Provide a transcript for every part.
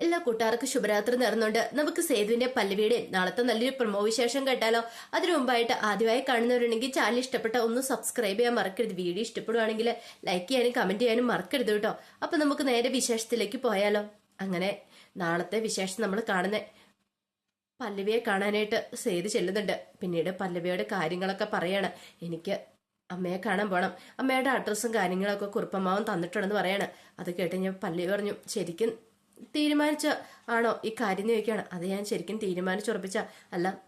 എല്ലാ കൂട്ടുകാർക്കും ശുഭരാത്രി നേർന്നുണ്ട് നമുക്ക് സേതുവിന്റെ പല്ലുവീട് നാളത്തെ നല്ലൊരു പ്രമോ വിശേഷം കേട്ടാലോ? അതിനു മുമ്പായിട്ട് ആദ്യമായി കാണുന്നവരുണ്ടെങ്കിൽ ചാനൽ ഇഷ്ടപ്പെട്ട ഒന്ന് സബ്സ്ക്രൈബ് ചെയ്യാൻ മറക്കരുത്. വീഡിയോ ഇഷ്ടപ്പെടുവാണെങ്കിൽ ലൈക്ക് ചെയ്യാനും കമന്റ് ചെയ്യാനും മറക്കരുത് കേട്ടോ. അപ്പൊ നമുക്ക് നേരെ വിശേഷത്തിലേക്ക് പോയാലോ? അങ്ങനെ നാളത്തെ വിശേഷം നമ്മൾ കാണുന്നേ പല്ലവിയെ കാണാനായിട്ട് സേതു ചെല്ലുന്നുണ്ട്. പിന്നീട് പല്ലവിയുടെ കാര്യങ്ങളൊക്കെ പറയാണ്. എനിക്ക് അമ്മയെ കാണാൻ പോണം. അമ്മയുടെ അഡ്രസ്സും കാര്യങ്ങളൊക്കെ കുറുപ്പമാവും തന്നിട്ടുണ്ടെന്ന് പറയാണ്. അത് കേട്ട് ഞാൻ പല്ലവി പറഞ്ഞു ശരിക്കും തീരുമാനിച്ച ആണോ? ഈ കാര്യം ചോദിക്കുകയാണ്. അത് ഞാൻ ശരിക്കും തീരുമാനിച്ചുറപ്പിച്ച അല്ല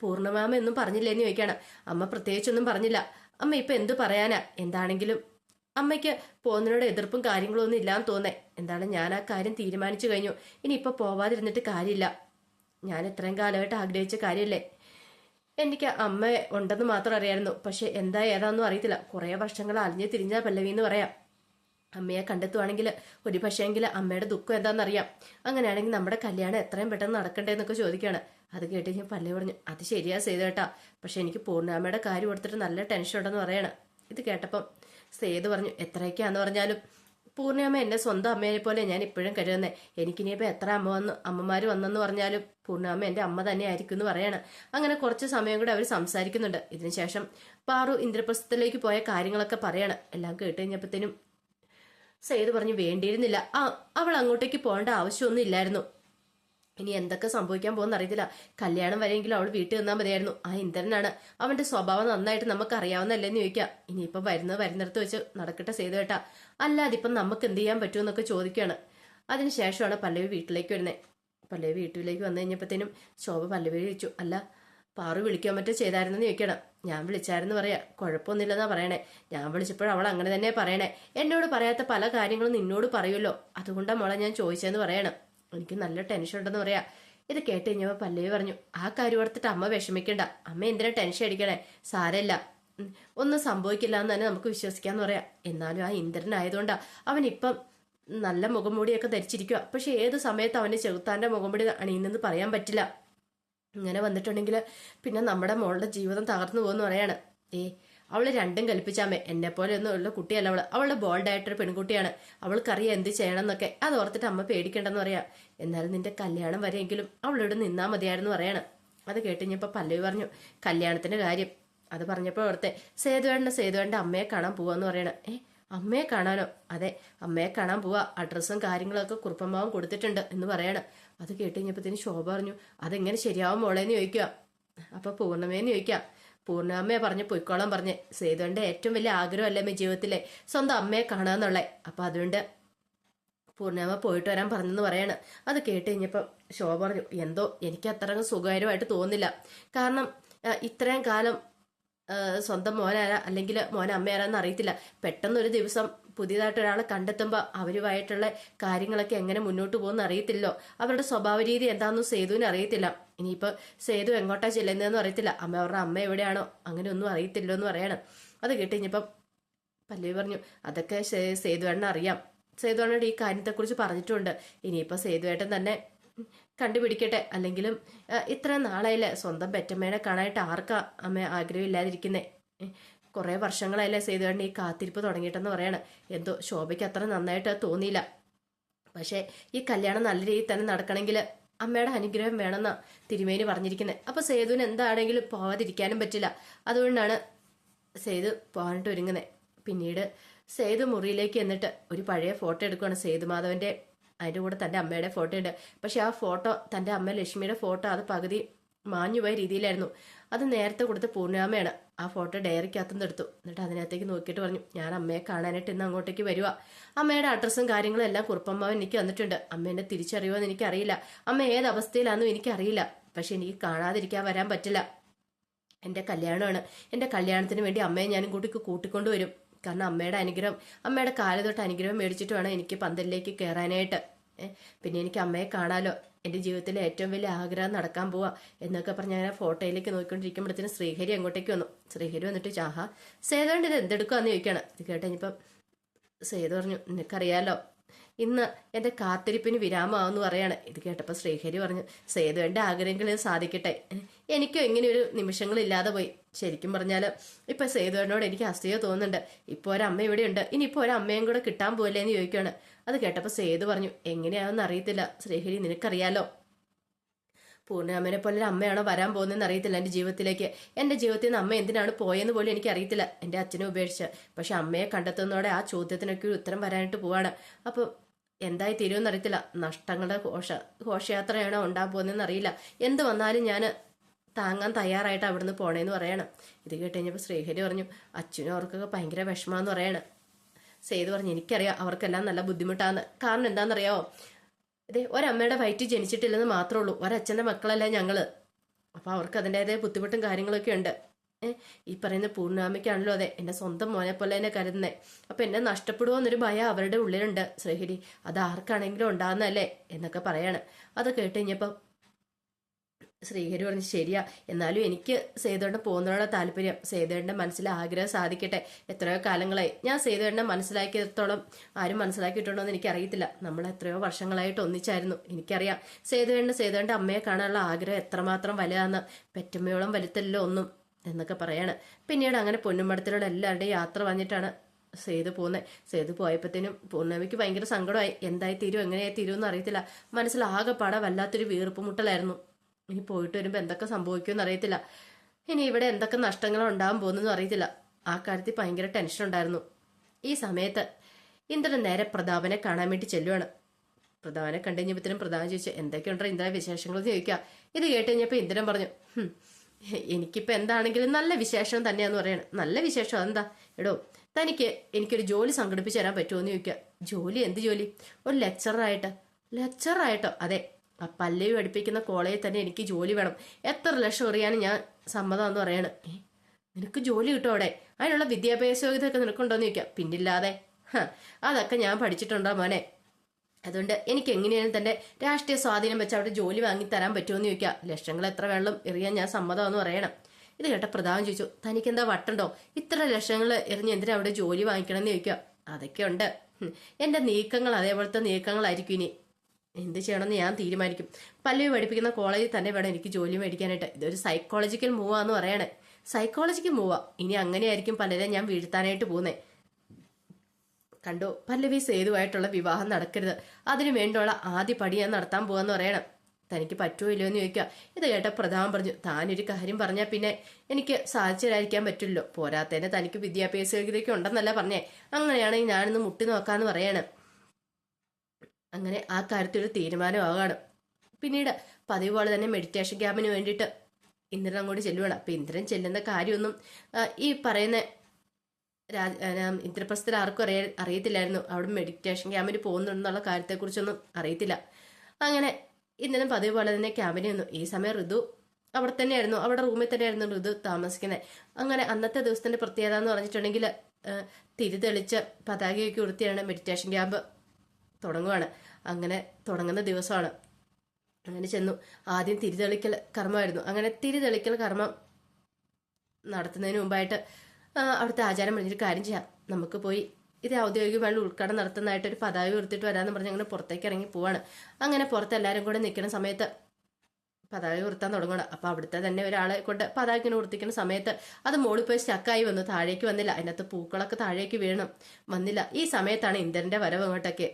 പൂർണമാമ എന്നും പറഞ്ഞില്ല എന്ന് ചോദിക്കുകയാണ്. അമ്മ പ്രത്യേകിച്ചൊന്നും പറഞ്ഞില്ല. അമ്മ ഇപ്പൊ എന്തു പറയാനാ? എന്താണെങ്കിലും അമ്മയ്ക്ക് പോകുന്നതിനോട് എതിർപ്പും കാര്യങ്ങളും ഒന്നും ഇല്ലാന്ന് തോന്നേ. എന്താണ് ഞാൻ ആ കാര്യം തീരുമാനിച്ചു കഴിഞ്ഞു. ഇനി ഇപ്പൊ പോവാതിരുന്നിട്ട് കാര്യമില്ല. ഞാൻ ഇത്രയും കാലമായിട്ട് ആഗ്രഹിച്ച കാര്യമല്ലേ? എനിക്ക് അമ്മ ഉണ്ടെന്ന് മാത്രം അറിയായിരുന്നു. പക്ഷെ എന്താ ഏതാന്നും അറിയത്തില്ല. കുറേ വർഷങ്ങൾ അലിഞ്ഞ് തിരിഞ്ഞ പല്ലവി എന്ന് പറയാം. അമ്മയെ കണ്ടെത്തുവാണെങ്കിൽ ഒരു പക്ഷേങ്കിൽ അമ്മയുടെ ദുഃഖം എന്താണെന്നറിയാം. അങ്ങനെയാണെങ്കിൽ നമ്മുടെ കല്യാണം എത്രയും പെട്ടെന്ന് നടക്കണ്ടേന്നൊക്കെ ചോദിക്കുകയാണ്. അത് കേട്ട് ഞാൻ പല്ലേ പറഞ്ഞു അത് ശരിയാ സേതുവേട്ടാ പക്ഷെ എനിക്ക് പൂർണാമ്മയുടെ കാര്യം കൊടുത്തിട്ട് നല്ല ടെൻഷൻ ഉണ്ടെന്ന് പറയാണ്. ഇത് കേട്ടപ്പം സേതു പറഞ്ഞു എത്രയൊക്കെയാന്ന് പറഞ്ഞാലും പൂർണിയമ്മ എന്റെ സ്വന്തം അമ്മയെ പോലെ ഞാൻ ഇപ്പോഴും കരുതുന്നത് എനിക്കിനിയിപ്പോ എത്ര അമ്മ വന്ന് അമ്മമാർ വന്നെന്ന് പറഞ്ഞാലും പൂർണയമ്മ എന്റെ അമ്മ തന്നെ ആയിരിക്കും എന്ന് പറയാണ്. അങ്ങനെ കുറച്ച് സമയം കൂടെ അവർ സംസാരിക്കുന്നുണ്ട്. ഇതിനുശേഷം പാറു ഇന്ദ്രപ്രസ്ഥത്തിലേക്ക് പോയ കാര്യങ്ങളൊക്കെ പറയാണ്. എല്ലാം കേട്ട് കഴിഞ്ഞപ്പോഴത്തേനും സെയ്ത് പറഞ്ഞു വേണ്ടിയിരുന്നില്ല. ആ അവൾ അങ്ങോട്ടേക്ക് പോകേണ്ട ആവശ്യമൊന്നും ഇല്ലായിരുന്നു. ഇനി എന്തൊക്കെ സംഭവിക്കാൻ പോകുന്ന അറിയത്തില്ല. കല്യാണം വരെയെങ്കിലും അവൾ വീട്ടിൽ നിന്നാൽ മതിയായിരുന്നു. ആ ഇന്ദ്രനാണ്. അവന്റെ സ്വഭാവം നന്നായിട്ട് നമുക്ക് അറിയാവുന്നല്ലേന്ന് ചോദിക്കാം. ഇനിയിപ്പൊ വരുന്നത് വരുന്നിടത്ത് വെച്ച് നടക്കട്ടെ ചെയ്തു കേട്ടാ അല്ലാതെ ഇപ്പം നമുക്ക് എന്ത് ചെയ്യാൻ പറ്റുമെന്നൊക്കെ ചോദിക്കുകയാണ്. അതിനുശേഷമാണ് പല്ലവി വീട്ടിലേക്ക് വരുന്നത്. പല്ലവി വീട്ടിലേക്ക് വന്നു കഴിഞ്ഞപ്പോഴത്തേനും ശോഭ പല്ലവി ചോദിച്ചു അല്ല പാറു വിളിക്കാൻ പറ്റോ ചെയ്തായിരുന്നെന്ന് ചോദിക്കണം. ഞാൻ വിളിച്ചായിരുന്നു പറയാ. കുഴപ്പമൊന്നുമില്ലെന്നാ പറയണേ. ഞാൻ വിളിച്ചപ്പോൾ അവൾ അങ്ങനെ തന്നെ പറയണേ. എന്നോട് പറയാത്ത പല കാര്യങ്ങളും നിന്നോട് പറയുമല്ലോ. അതുകൊണ്ടാ മോളെ ഞാൻ ചോദിച്ചതെന്ന് പറയണം. എനിക്ക് നല്ല ടെൻഷൻ ഉണ്ടെന്ന് പറയാ. ഇത് കേട്ട് കഴിഞ്ഞപ്പോ പല്ലവി പറഞ്ഞു ആ കാര്യം ഓർത്തിട്ട് അമ്മ വിഷമിക്കണ്ട. അമ്മ എന്തിനാ ടെൻഷൻ അടിക്കണേ? സാരല്ല ഉം, ഒന്നും സംഭവിക്കില്ല എന്ന് തന്നെ നമുക്ക് വിശ്വസിക്കാന്ന് പറയാം. എന്നാലും ആ ഇന്ദ്രൻ ഇന്ദ്രനായതുകൊണ്ടാ അവൻ ഇപ്പം നല്ല മുഖംമൂടിയൊക്കെ ധരിച്ചിരിക്കുക പക്ഷെ ഏത് സമയത്ത് അവന് ചെറുത്താന്റെ മുഖംമൂടി അണിയുന്നെന്ന് പറയാൻ പറ്റില്ല. ഇങ്ങനെ വന്നിട്ടുണ്ടെങ്കിൽ പിന്നെ നമ്മുടെ മോളുടെ ജീവിതം തകർന്നു പോകുന്നു പറയാണ്. ഏ അവൾ രണ്ടും കൽപ്പിച്ചാമേ എന്നെ പോലെ ഒന്നും ഉള്ള കുട്ടിയല്ല അവൾ. അവളുടെ ബോൾഡായിട്ടൊരു പെൺകുട്ടിയാണ്. അവൾക്കറിയാം എന്ത് ചെയ്യണം എന്നൊക്കെ അത് ഓർത്തിട്ട് അമ്മ പേടിക്കണ്ടെന്ന് പറയാം. എന്നാലും നിന്റെ കല്യാണം വരെയെങ്കിലും അവളിവിടെ നിന്നാ മതിയായിരുന്നു പറയാണ്. അത് കേട്ട് കേട്ടുകഴിഞ്ഞപ്പോ പല്ലവി പറഞ്ഞു കല്യാണത്തിന്റെ കാര്യം. അത് പറഞ്ഞപ്പോൾ ഓർത്തെ സേതുവേണ്ട സേതുവേണ്ട അമ്മയെ കാണാൻ പോവാന്ന് പറയണേ. ഏ അമ്മയെ കാണാനോ? അതെ അമ്മയെ കാണാൻ പോവാ. അഡ്രസ്സും കാര്യങ്ങളൊക്കെ കുറുപ്പമ്മാവും കൊടുത്തിട്ടുണ്ട് എന്ന് പറയണം. അത് കേട്ട് ശോഭ പറഞ്ഞു അതെങ്ങനെ ശരിയാവും മോളേന്ന് ചോദിക്കുക അപ്പൊ പൂർണമേന്ന് ചോദിക്കാം പൂർണമ്മയെ പറഞ്ഞ് പൊയ്ക്കോളാൻ പറഞ്ഞ് സേതുവിന്റെ ഏറ്റവും വലിയ ആഗ്രഹമല്ലേ അമ്മ ജീവിതത്തിലെ? സ്വന്തം അമ്മയെ കാണാന്നുള്ളേ. അപ്പൊ അതുകൊണ്ട് പൂർണമ്മ പോയിട്ട് വരാൻ പറഞ്ഞെന്ന് പറയാണ്. അത് കേട്ട് കഴിഞ്ഞപ്പം ശോഭ പറഞ്ഞു എന്തോ എനിക്ക് അത്രയും സുഖകരമായിട്ട് തോന്നില്ല കാരണം ഇത്രയും കാലം സ്വന്തം മോനാരാ അല്ലെങ്കിൽ മോൻ അമ്മയാരാന്ന് അറിയത്തില്ല. പെട്ടെന്നൊരു ദിവസം പുതിയതായിട്ട് ഒരാളെ കണ്ടെത്തുമ്പോൾ അവരുമായിട്ടുള്ള കാര്യങ്ങളൊക്കെ എങ്ങനെ മുന്നോട്ട് പോകുമെന്ന് അറിയത്തില്ലോ അവരുടെ സ്വഭാവ രീതി എന്താണെന്ന് സേതുവിന് അറിയത്തില്ല. ഇനിയിപ്പോൾ സേതു എങ്ങോട്ടാ ചെല്ലുന്നതെന്ന് അറിയത്തില്ല. അമ്മ അവരുടെ അമ്മ എവിടെയാണോ അങ്ങനെ ഒന്നും അറിയത്തില്ലോ എന്ന് പറയണം. അത് കേട്ട് പല്ലവി പറഞ്ഞു അതൊക്കെ സേതുവേണ്ണ അറിയാം സേതുവേണ്ണയുടെ ഈ കാര്യത്തെക്കുറിച്ച് പറഞ്ഞിട്ടുണ്ട്. ഇനിയിപ്പോൾ സേതുവേട്ടൻ തന്നെ കണ്ടുപിടിക്കട്ടെ. അല്ലെങ്കിലും ഇത്ര നാളായില്ലേ സ്വന്തം പെറ്റമ്മേനെ കാണാനായിട്ട് ആർക്കാ അമ്മ ആഗ്രഹമില്ലാതിരിക്കുന്നേ? കുറേ വർഷങ്ങളായില്ലേ സേതുവേട്ടൻ ഈ കാത്തിരിപ്പ് തുടങ്ങിയിട്ടെന്ന് പറയാണ്. എന്തോ ശോഭയ്ക്ക് അത്ര നന്നായിട്ട് തോന്നിയില്ല. പക്ഷേ ഈ കല്യാണം നല്ല രീതിയിൽ തന്നെ നടക്കണമെങ്കിൽ അമ്മയുടെ അനുഗ്രഹം വേണമെന്നാ തിരുമേനി പറഞ്ഞിരിക്കുന്നത് അപ്പോൾ സേതുവിന് എന്താണെങ്കിലും പോവാതിരിക്കാനും പറ്റില്ല. അതുകൊണ്ടാണ് സേതു പോകാനായിട്ട് ഒരുങ്ങുന്നത് പിന്നീട് സേതു മുറിയിലേക്ക് എന്നിട്ട് ഒരു പഴയ ഫോട്ടോ എടുക്കുകയാണ് സേതുമാധവന്റെ അതിന്റെ കൂടെ തന്റെ അമ്മയുടെ ഫോട്ടോ ഉണ്ട്. പക്ഷെ ആ ഫോട്ടോ തന്റെ അമ്മ ലക്ഷ്മിയുടെ ഫോട്ടോ അത് പകുതി മാഞ്ഞുപോയ രീതിയിലായിരുന്നു. അത് നേരത്തെ കൊടുത്ത് പൂർണിമയാണ് ആ ഫോട്ടോ ഡയറിക്കകത്തുനിന്ന് എടുത്തു. എന്നിട്ട് അതിനകത്തേക്ക് നോക്കിയിട്ട് പറഞ്ഞു ഞാൻ അമ്മയെ കാണാനായിട്ട് ഇന്ന് അങ്ങോട്ടേക്ക് വരുക അമ്മയുടെ അഡ്രസ്സും കാര്യങ്ങളും എല്ലാം കുറുപ്പമ്മാവൻ എനിക്ക് വന്നിട്ടുണ്ട് അമ്മ എന്നെ തിരിച്ചറിയുമോ എന്ന് എനിക്കറിയില്ല. അമ്മ ഏത് അവസ്ഥയിലാണെന്നും എനിക്കറിയില്ല. പക്ഷെ എനിക്ക് കാണാതിരിക്കാൻ വരാൻ പറ്റില്ല. എന്റെ കല്യാണമാണ്. എന്റെ കല്യാണത്തിന് വേണ്ടി അമ്മയെ ഞാനും കൂട്ടി കൂട്ടിക്കൊണ്ടുവരും. കാരണം അമ്മയുടെ അനുഗ്രഹം അമ്മയുടെ കാലതൊട്ട് അനുഗ്രഹം മേടിച്ചിട്ട് വേണം എനിക്ക് പന്തലിലേക്ക് കയറാനായിട്ട് പിന്നെ എനിക്ക് അമ്മയെ കാണാലോ. എന്റെ ജീവിതത്തിലെ ഏറ്റവും വലിയ ആഗ്രഹം നടക്കാൻ പോവാ എന്നൊക്കെ പറഞ്ഞ് അങ്ങനെ ഫോട്ടോയിലേക്ക് നോക്കിക്കൊണ്ടിരിക്കുമ്പോഴത്തേനും ശ്രീഹരി അങ്ങോട്ടേക്ക് വന്നു. ശ്രീഹരി വന്നിട്ട് ചാഹ സേതുകൊണ്ട് ഇത് എന്തെടുക്കുക എന്ന് ചോദിക്കുകയാണ്. ഇത് ഇനിയിപ്പം സേതു പറഞ്ഞു നിനക്കറിയാലോ ഇന്ന് എന്റെ കാത്തിരിപ്പിന് വിരാമമാവെന്ന് പറയാണ്. ഇത് കേട്ടപ്പോൾ ശ്രീഹരി പറഞ്ഞു സേതു എന്റെ ആഗ്രഹങ്ങൾ സാധിക്കട്ടെ. എനിക്കും ഇങ്ങനെ ഒരു നിമിഷങ്ങളില്ലാതെ പോയി. ശരിക്കും പറഞ്ഞാൽ ഇപ്പം സേതുവിനോട് എനിക്ക് അസൂയ തോന്നുന്നുണ്ട്. ഇപ്പോൾ ഒരമ്മ ഇവിടെയുണ്ട്. ഇനിയിപ്പോൾ ഒരമ്മയും കൂടെ കിട്ടാൻ പോയില്ലേ എന്ന് ചോദിക്കുകയാണ്. അത് കേട്ടപ്പോൾ സേതു പറഞ്ഞു എങ്ങനെയാണെന്ന് അറിയത്തില്ല. ശ്രീഹരി നിനക്കറിയാലോ? പൂർണാമനെ പോലെ ഒരു അമ്മയാണോ വരാൻ പോകുന്നതെന്ന് അറിയത്തില്ല എന്റെ ജീവിതത്തിലേക്ക്. എന്റെ ജീവിതത്തിൽ നിന്ന് അമ്മ എന്തിനാണ് പോയെന്ന് പോലും എനിക്ക് അറിയത്തില്ല എന്റെ അച്ഛനെ ഉപേക്ഷിച്ച്. പക്ഷെ അമ്മയെ കണ്ടെത്തുന്നതോടെ ആ ചോദ്യത്തിനൊക്കെ ഒരു ഉത്തരം വരാനായിട്ട് പോവാണ്. അപ്പം എന്തായി തീരുമെന്ന് അറിയത്തില്ല. നഷ്ടങ്ങളുടെ ഘോഷ ഘോഷയാത്രയാണോ ഉണ്ടാകാൻ പോകുന്നതെന്ന് അറിയില്ല. എന്ത് വന്നാലും ഞാൻ താങ്ങാൻ തയ്യാറായിട്ട് അവിടുന്ന് പോണേന്ന് പറയണം. ഇത് കേട്ട് കഴിഞ്ഞപ്പോൾ ശ്രീഹരി പറഞ്ഞു അച്ഛനും അവർക്കൊക്കെ ഭയങ്കര വിഷമാന്ന് പറയണം. സേതു പറഞ്ഞു എനിക്കറിയാം അവർക്കെല്ലാം നല്ല ബുദ്ധിമുട്ടാന്ന്. കാരണം എന്താണെന്നറിയാമോ ഇതേ ഒരമ്മയുടെ വയറ്റിൽ ജനിച്ചിട്ടില്ലെന്ന് മാത്രമേ ഉള്ളൂ. ഒരച്ഛന്റെ മക്കളല്ല ഞങ്ങൾ. അപ്പോൾ അവർക്ക് അതിന്റെതായ ബുദ്ധിമുട്ടും കാര്യങ്ങളൊക്കെ ഉണ്ട്. ഈ പറയുന്ന പൂർണാമയ്ക്കാണല്ലോ അതെ. എന്റെ സ്വന്തം മോനെ പോലെ തന്നെ കരുതുന്നത് അപ്പം എന്നെ നഷ്ടപ്പെടുമോ എന്നൊരു ഭയം അവരുടെ ഉള്ളിലുണ്ട്. ശ്രീഹരി അത് ആർക്കാണെങ്കിലും ഉണ്ടാകുന്നതല്ലേ എന്നൊക്കെ പറയാണ്. അത് കേട്ട് കഴിഞ്ഞപ്പം ശ്രീഹരി പറഞ്ഞു ശരിയാ. എന്നാലും എനിക്ക് സേതുവേട്ടൻ പോകുന്നതിനോട് താല്പര്യം. സേതുവേട്ടന്റെ മനസ്സിൽ ആഗ്രഹം സാധിക്കട്ടെ. എത്രയോ കാലങ്ങളായി. ഞാൻ സേതുവേട്ടനെ മനസ്സിലാക്കിയത്തോളം ആരും മനസ്സിലാക്കിയിട്ടുണ്ടോ എന്ന് എനിക്കറിയത്തില്ല. നമ്മൾ എത്രയോ വർഷങ്ങളായിട്ട് ഒന്നിച്ചായിരുന്നു. എനിക്കറിയാം. സേതുവേട്ടന് സേതുവേട്ടന്റെ അമ്മയെ കാണാനുള്ള ആഗ്രഹം എത്രമാത്രം വലുതാന്ന് പെറ്റമ്മയോളം വലുത്തല്ലോ ഒന്നും എന്നൊക്കെ പറയാണ്. പിന്നീട് അങ്ങനെ പൊന്നുമടത്തിലൂടെ എല്ലാവരുടെയും യാത്ര വന്നിട്ടാണ് സേതു പോകുന്നത് സേതു പോയപ്പോഴത്തേനും പൂർണമിക്ക് ഭയങ്കര സങ്കടമായി. എന്തായി തീരും എങ്ങനെയായി തീരും എന്ന് അറിയത്തില്ല മനസ്സിൽ ആകെപ്പാടെ വല്ലാത്തൊരു വീർപ്പ് മുട്ടലായിരുന്നു ഇനി പോയിട്ട് വരുമ്പോൾ എന്തൊക്കെ സംഭവിക്കുമെന്ന് അറിയത്തില്ല. ഇനി ഇവിടെ എന്തൊക്കെ നഷ്ടങ്ങൾ ഉണ്ടാകാൻ പോകുന്നതെന്ന് അറിയത്തില്ല. ആ കാര്യത്തിൽ ഭയങ്കര ടെൻഷൻ ഉണ്ടായിരുന്നു. ഈ സമയത്ത് ഇന്ദ്രൻ നേരെ പ്രതാപനെ കാണാൻ വേണ്ടി ചെല്ലുവാണ്. പ്രധാനെ കണ്ടു കഴിഞ്ഞപ്പോഴത്തേനും പ്രധാനം ചോദിച്ചു എന്തൊക്കെയുണ്ടോ ഇന്ദ്ര വിശേഷങ്ങൾ? ചോദിക്കുക. ഇത് കേട്ട് കഴിഞ്ഞപ്പോൾ ഇന്ദ്രൻ പറഞ്ഞു "ഹും, എനിക്കിപ്പോൾ എന്താണെങ്കിലും നല്ല വിശേഷം തന്നെയാന്ന് പറയണം. നല്ല വിശേഷം അതെന്താ? എടോ തനിക്ക് എനിക്കൊരു ജോലി സംഘടിപ്പിച്ച് തരാൻ പറ്റുമോ? എന്ന് ചോദിക്കുക. ജോലി? എന്ത് ജോലി? ഒരു ലെക്ചറായിട്ട് ലെക്ചറായിട്ടോ അതെ ആ പല്ലവി പഠിപ്പിക്കുന്ന കോളേജിൽ തന്നെ എനിക്ക് ജോലി വേണം. എത്ര ലക്ഷം എറിയാനും ഞാൻ സമ്മതം എന്ന് പറയാണ് നിനക്ക് ജോലി കിട്ടും അവിടെ. അതിനുള്ള വിദ്യാഭ്യാസ യോഗ്യതയൊക്കെ നിനക്കുണ്ടോന്ന് ചോദിക്കാം. പിന്നില്ലാതെ. അതൊക്കെ ഞാൻ പഠിച്ചിട്ടുണ്ടോ മോനെ? അതുകൊണ്ട് എനിക്ക് എങ്ങനെയാലും തന്നെ രാഷ്ട്രീയ സ്വാധീനം വെച്ച് അവിടെ ജോലി വാങ്ങി തരാൻ പറ്റുമെന്ന് ചോദിക്കാം. ലക്ഷങ്ങൾ എത്ര വെള്ളം എറിയാൻ ഞാൻ സമ്മതമെന്ന് പറയണം. ഇത് കേട്ട പ്രധാനം ചോദിച്ചു തനിക്ക് എന്താ വട്ടുണ്ടോ? ഇത്ര ലക്ഷങ്ങൾ എറിഞ്ഞ് എന്തിനാ അവിടെ ജോലി വാങ്ങിക്കണം എന്ന് ചോദിക്കാം? അതൊക്കെ ഉണ്ട് എന്റെ നീക്കങ്ങൾ അതേപോലത്തെ നീക്കങ്ങളായിരിക്കും ഇനി. എന്ത് ചെയ്യണമെന്ന് ഞാൻ തീരുമാനിക്കും. പല്ലവി പഠിപ്പിക്കുന്ന കോളേജിൽ തന്നെ വേണം എനിക്ക് ജോലി മേടിക്കാനായിട്ട്. ഇതൊരു സൈക്കോളജിക്കൽ മൂവാന്ന് പറയണേ. സൈക്കോളജിക്കൽ മൂവാ ഇനി അങ്ങനെയായിരിക്കും പലരെ ഞാൻ വീഴ്ത്താനായിട്ട് പോകുന്നത് കണ്ടോ? പല്ലവി സേതുവായിട്ടുള്ള വിവാഹം നടക്കരുത്. അതിനു വേണ്ടിയുള്ള ആദ്യ പടി ഞാൻ നടത്താൻ പോവാന്ന് പറയണം. തനിക്ക് പറ്റുമോ ഇല്ലയോ എന്ന് ചോദിക്കുക. ഇത് കേട്ട പ്രധാനം പറഞ്ഞു താനൊരു കാര്യം പറഞ്ഞാൽ പിന്നെ എനിക്ക് സാധിച്ചരായിരിക്കാൻ പറ്റില്ലല്ലോ. പോരാത്തതിന് തനിക്ക് വിദ്യാഭ്യാസ യോഗ്യതയൊക്കെ ഉണ്ടെന്നല്ല പറഞ്ഞേ. അങ്ങനെയാണെങ്കിൽ ഞാനിന്ന് മുട്ടി നോക്കാന്ന് പറയാണ്. അങ്ങനെ ആ കാര്യത്തിൽ ഒരു തീരുമാനമാകാണ്. പിന്നീട് പതിവ് പോലെ തന്നെ മെഡിറ്റേഷൻ ക്യാമ്പിന് വേണ്ടിയിട്ട് ഇന്ദ്രൻ അങ്ങോട്ട് ചെല്ലുവാണ്. അപ്പം ഇന്ദ്രൻ ചെല്ലുന്ന കാര്യമൊന്നും ഈ പറയുന്ന രാജ ഇന്ദ്രപ്രസ്ഥത്തിൽ ആർക്കും അറിയ അറിയത്തില്ലായിരുന്നു. അവിടെ മെഡിറ്റേഷൻ ക്യാമ്പിന് പോകുന്നുണ്ടെന്നുള്ള കാര്യത്തെക്കുറിച്ചൊന്നും അറിയത്തില്ല. അങ്ങനെ ഇന്ദ്രൻ പതിവ് പോലെ തന്നെ ക്യാമ്പിന് വന്നു ഈ സമയം ഋതു അവിടെ തന്നെയായിരുന്നു. അവിടെ റൂമിൽ തന്നെയായിരുന്നു ഋതു താമസിക്കുന്നത് അങ്ങനെ അന്നത്തെ ദിവസത്തിന്റെ പ്രത്യേകത എന്ന് പറഞ്ഞിട്ടുണ്ടെങ്കിൽ തിരി തെളിച്ച് പതാകയൊക്കെ ഉയർത്തിയാണ് മെഡിറ്റേഷൻ ക്യാമ്പ് തുടങ്ങുവാണ്. അങ്ങനെ തുടങ്ങുന്ന ദിവസമാണ്. അങ്ങനെ ചെന്നു. ആദ്യം തിരിതെളിക്കൽ കർമ്മമായിരുന്നു. അങ്ങനെ തിരിതെളിക്കൽ കർമ്മം നടത്തുന്നതിന് മുമ്പായിട്ട് അവിടുത്തെ ആചാരം പറഞ്ഞൊരു കാര്യം ചെയ്യാം. നമുക്ക് പോയി ഇത് ഔദ്യോഗികമായി ഉദ്ഘാടനം നടത്തുന്നതായിട്ട് ഒരു പതാക ഉയർത്തിയിട്ട് വരാമെന്ന് പറഞ്ഞ് അങ്ങനെ പുറത്തേക്ക് ഇറങ്ങി പോവാണ്. അങ്ങനെ പുറത്ത് എല്ലാവരും കൂടെ നിൽക്കുന്ന സമയത്ത് പതാക ഉയർത്താൻ തുടങ്ങണം അപ്പോൾ അവിടുത്തെ തന്നെ ഒരാളെ കൊണ്ട് പതാക ഇങ്ങനെ ഉയർത്തിക്കുന്ന സമയത്ത് അത് മോളിൽ പോയി സ്റ്റക്കായി വന്നു. താഴേക്ക് വന്നില്ല. അതിനകത്ത് പൂക്കളൊക്കെ താഴേക്ക് വീണു. വന്നില്ല. ഈ സമയത്താണ് ഇന്ദ്രന്റെ വരവ് അങ്ങോട്ടൊക്കെ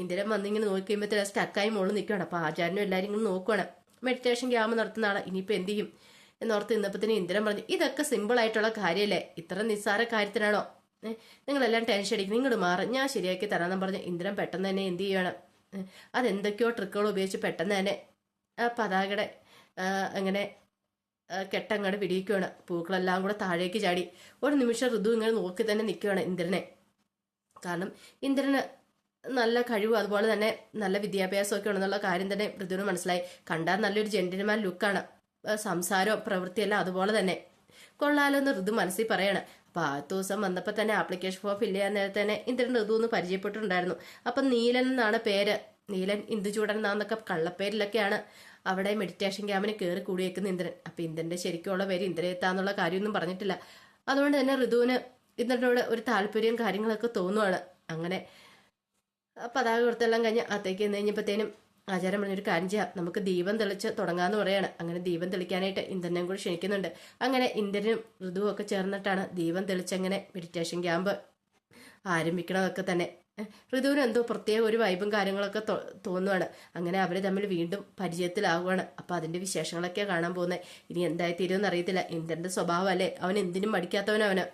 ഇന്ദിരൻ വന്നിങ്ങനെ നോക്കി കഴിയുമ്പോൾ സ്റ്റക്കായി മോൾ നിൽക്കുകയാണ്. അപ്പോൾ ആചാരനും എല്ലാവരും ഇങ്ങനെ നോക്കുകയാണ് മെഡിറ്റേഷൻ ക്യാമ്പ് നടത്തുന്ന ആളെ ഇനിയിപ്പോൾ എന്ത് ചെയ്യും? എന്നോർത്ത് ഇന്നപ്പത്തിന് ഇന്ദ്രൻ പറഞ്ഞു ഇതൊക്കെ സിമ്പിൾ ആയിട്ടുള്ള കാര്യമല്ലേ ഇത്ര നിസ്സാര കാര്യത്തിനാണോ? നിങ്ങളെല്ലാം ടെൻഷൻ അടിക്കും നിങ്ങൾ മാറും. ഞാൻ ശരിയാക്കി തരാമെന്ന് പറഞ്ഞ് ഇന്ദ്രൻ പെട്ടെന്ന് തന്നെ എന്ത് ചെയ്യണം? അതെന്തൊക്കെയോ ട്രിക്കുകൾ ഉപയോഗിച്ച് പെട്ടെന്ന് തന്നെ ആ പതാകയുടെ അങ്ങനെ കെട്ടങ്ങട് പിടിയിക്കുകയാണ് പൂക്കളെല്ലാം കൂടെ താഴേക്ക് ചാടി. ഒരു നിമിഷം ഋതു ഇങ്ങനെ നോക്കി തന്നെ നിൽക്കുകയാണ് ഇന്ദ്രനെ. കാരണം ഇന്ദ്രന് നല്ല കഴിവ് അതുപോലെ തന്നെ നല്ല വിദ്യാഭ്യാസമൊക്കെ ഉണ്ടെന്നുള്ള കാര്യം തന്നെ ഋതുവിന് മനസ്സിലായി. കണ്ടാൽ നല്ലൊരു ജെന്റിൽമാൻ ലുക്കാണ് സംസാരോ പ്രവൃത്തിയെല്ലാം അതുപോലെ തന്നെ. കൊള്ളാലോ എന്ന് ഋതു മനസ്സിൽ പറയാണ്. അപ്പൊ ആ ദിവസം വന്നപ്പോൾ തന്നെ ആപ്ലിക്കേഷൻ ഫോം ഫില്ല് ചെയ്യാൻ നേരത്തെ തന്നെ ഇന്ദ്രൻ ഋതു എന്ന് പരിചയപ്പെട്ടിട്ടുണ്ടായിരുന്നു. അപ്പൊ നീലൻ എന്നാണ് പേര്. നീലൻ ഇന്ദുചൂടൻ എന്നാന്നൊക്കെ കള്ളപ്പേരിലൊക്കെയാണ് അവിടെ മെഡിറ്റേഷൻ ക്യാമ്പിന് കയറി കൂടിയേക്കുന്ന ഇന്ദ്രൻ. അപ്പൊ ഇന്ദ്രന്റെ ശരിക്കുള്ള പേര് ഇന്ദ്രയെത്താന്നുള്ള കാര്യമൊന്നും പറഞ്ഞിട്ടില്ല. അതുകൊണ്ട് തന്നെ ഋതുവിന് ഇന്ദ്രനോട് ഒരു താല്പര്യം കാര്യങ്ങളൊക്കെ തോന്നുവാണ്. അങ്ങനെ പതാക കൊടുത്തെല്ലാം കഴിഞ്ഞ് അകത്തേക്ക് നിന്ന് കഴിഞ്ഞപ്പോഴത്തേനും ആചാരം പറഞ്ഞൊരു കാര്യം ചെയ്യാം. നമുക്ക് ദീപം തെളിച്ച് തുടങ്ങാമെന്ന് പറയാണ്. അങ്ങനെ ദീപം തെളിക്കാനായിട്ട് ഇന്ദ്രനെയും കൂടി ക്ഷണിക്കുന്നുണ്ട്. അങ്ങനെ ഇന്ദ്രനും ഋതുവും ഒക്കെ ചേർന്നിട്ടാണ് ദീപം തെളിച്ചങ്ങനെ മെഡിറ്റേഷൻ ക്യാമ്പ് ആരംഭിക്കണതൊക്കെ തന്നെ. ഋതുവിന് എന്തോ പ്രത്യേക ഒരു വൈബും കാര്യങ്ങളൊക്കെ തോന്നുവാണ്. അങ്ങനെ അവർ തമ്മിൽ വീണ്ടും പരിചയത്തിലാവുകയാണ് അപ്പൊ അതിന്റെ വിശേഷങ്ങളൊക്കെ കാണാൻ പോകുന്നത് ഇനി എന്തായി തീരുമെന്ന് അറിയത്തില്ല സ്വഭാവം അല്ലേ? അവൻ എന്തിനും മടിക്കാത്തവനവന്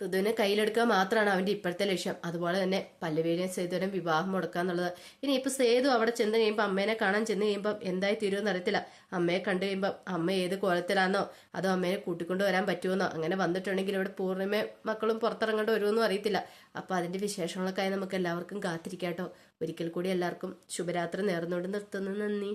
ഋതുവിനെ കയ്യിലെടുക്കുക മാത്രമാണ് അവന്റെ ഇപ്പോഴത്തെ ലക്ഷ്യം. അതുപോലെ തന്നെ പല്ലവിയുടെയും സേതുവിനും വിവാഹം മുടക്കുക എന്നുള്ളത്. ഇനി ഇപ്പൊ സേതു അവിടെ ചെന്ന് കഴിയുമ്പോൾ അമ്മേനെ കാണാൻ ചെന്ന് കഴിയുമ്പോൾ എന്തായി തീരുമെന്ന് അറിയത്തില്ല അമ്മയെ കണ്ടു കഴിയുമ്പോൾ അമ്മ ഏത് കോലത്തിലാണെന്നോ അതോ അമ്മേനെ കൂട്ടിക്കൊണ്ട് വരാൻ പറ്റുമെന്നോ അങ്ങനെ വന്നിട്ടുണ്ടെങ്കിൽ ഇവിടെ പൂർണിമ മക്കളും പുറത്തിറങ്ങേണ്ടി വരുമെന്നും അറിയത്തില്ല. അപ്പൊ അതിന്റെ വിശേഷങ്ങളൊക്കെ നമുക്ക് എല്ലാവർക്കും കാത്തിരിക്കാട്ടോ ഒരിക്കൽ കൂടി എല്ലാവർക്കും ശുഭരാത്രി നേർന്നുകൊണ്ട് നിർത്തുന്നു. നന്ദി.